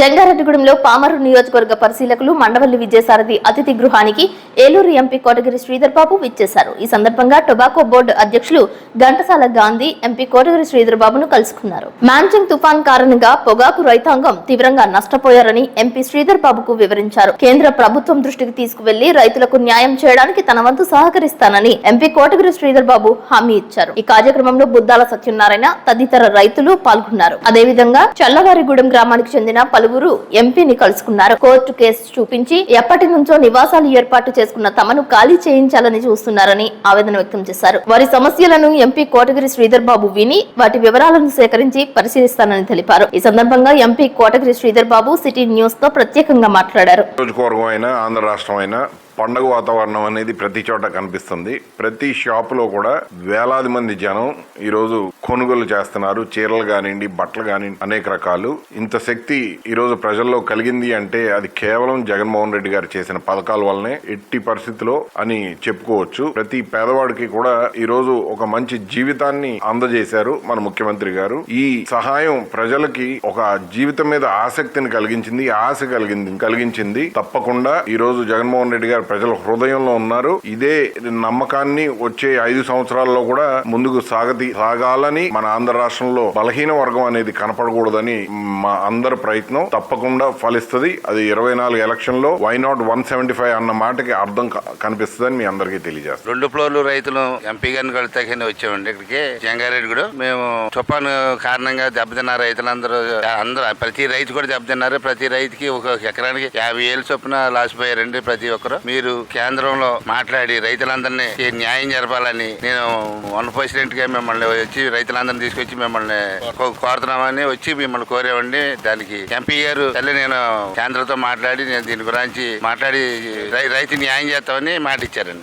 జంగారెడ్డిగూడెంలో పామరు నియోజకవర్గ పరిశీలకులు మండవల్లి విజయసారథి అతిథి గృహానికి ఏలూరు ఎంపీ కోటగిరి శ్రీధర్ బాబు విచ్చేశారు. ఈ సందర్భంగా టొబాకో బోర్డు అధ్యక్షులు ఘంటసాల గాంధీ ఎంపీ కోటగిరి శ్రీధర్ బాబును కలుసుకున్నారు. మాన్సింగ్ తుఫాన్ కారణంగా పొగాకు రైతాంగం తీవ్రంగా నష్టపోయారని ఎంపీ శ్రీధర్ బాబుకు వివరించారు. కేంద్ర ప్రభుత్వం దృష్టికి తీసుకువెళ్ళి రైతులకు న్యాయం చేయడానికి తన వంతు సహకరిస్తానని ఎంపీ కోటగిరి శ్రీధర్ బాబు హామీ ఇచ్చారు. ఈ కార్యక్రమంలో బుద్దాల సత్యనారాయణ తదితర రైతులు పాల్గొన్నారు. అదేవిధంగా చల్లవారిగూడెం గ్రామానికి చెందిన పలువురు ఎంపీని కలుసుకున్నారు. కోర్టు కేసు చూపించి ఎప్పటి నుంచో నివాసాలు ఏర్పాటు చేసుకున్న తమను ఖాళీ చేయించాలని చూస్తున్నారని ఆవేదన వ్యక్తం చేశారు. వారి సమస్యలను ఎంపీ కోటగిరి శ్రీధర్ బాబు విని వాటి వివరాలను సేకరించి పరిశీలిస్తానని తెలిపారు. ఈ సందర్భంగా ఎంపీ కోటగిరి శ్రీధర్ బాబు సిటీ న్యూస్తో ప్రత్యేకంగా మాట్లాడారు. ఆంధ్ర రాష్ట్రం అయినా పండగ వాతావరణం అనేది ప్రతి చోట కనిపిస్తుంది. ప్రతి షాపులో కూడా వేలాది మంది జనం ఈరోజు కొనుగోలు చేస్తున్నారు. చీరలు కానివ్వండి బట్టలు కానివ్వండి అనేక రకాలు. ఇంత శక్తి ఈరోజు ప్రజల్లో కలిగింది అంటే అది కేవలం జగన్మోహన్ రెడ్డి గారు చేసిన పథకాల వల్లనే ఎట్టి పరిస్థితిలో అని చెప్పుకోవచ్చు. ప్రతి పేదవాడికి కూడా ఈరోజు ఒక మంచి జీవితాన్ని అందజేశారు మన ముఖ్యమంత్రి గారు. ఈ సహాయం ప్రజలకి ఒక జీవితం మీద ఆసక్తిని కలిగించింది ఆశ కలిగింది కలిగించింది. తప్పకుండా ఈ రోజు జగన్మోహన్ రెడ్డి గారు ప్రజల హృదయంలో ఉన్నారు. ఇదే నమ్మకాన్ని వచ్చే ఐదు సంవత్సరాల్లో కూడా ముందుకు సాగతి సాగాలని మన ఆంధ్ర రాష్ట్రంలో బలహీన వర్గం అనేది కనపడకూడదని మా అందరి ప్రయత్నం. తప్పకుండా ఫలిస్తుంది. అది ఇరవై నాలుగు ఎలక్షన్లో why not one seventy five అన్న మాటకి అర్థం కనిపిస్తుందని మీ అందరికీ తెలియజేస్తాను రెండు ఫ్లోర్లు రైతులు ఎంపీ గారిని కలితాకని వచ్చామండి ఇక్కడికి. జంగారెడ్డి కూడా మేము తుఫాను కారణంగా దెబ్బతిన్న రైతులందరూ అందరూ ప్రతి రైతు కూడా దెబ్బతిన్నారు. ప్రతి రైతుకి ఒక ఎకరానికి యాభై ఏళ్ళు చొప్పున లాసిపోయారండి ప్రతి ఒక్కరు. మీరు కేంద్రంలో మాట్లాడి రైతులందరినీ న్యాయం జరపాలని నేను వన్ ప్రెసిడెంట్గా మిమ్మల్ని వచ్చి రైతులందరినీ తీసుకొచ్చి మిమ్మల్ని కోరుతున్నామని వచ్చి మిమ్మల్ని కోరేవండి దానికి ఎంపీ గారు తల్లి నేను కేంద్రంతో మాట్లాడి నేను దీని గురించి మాట్లాడి రై- రైతు న్యాయం చేస్తామని మాట ఇచ్చారండి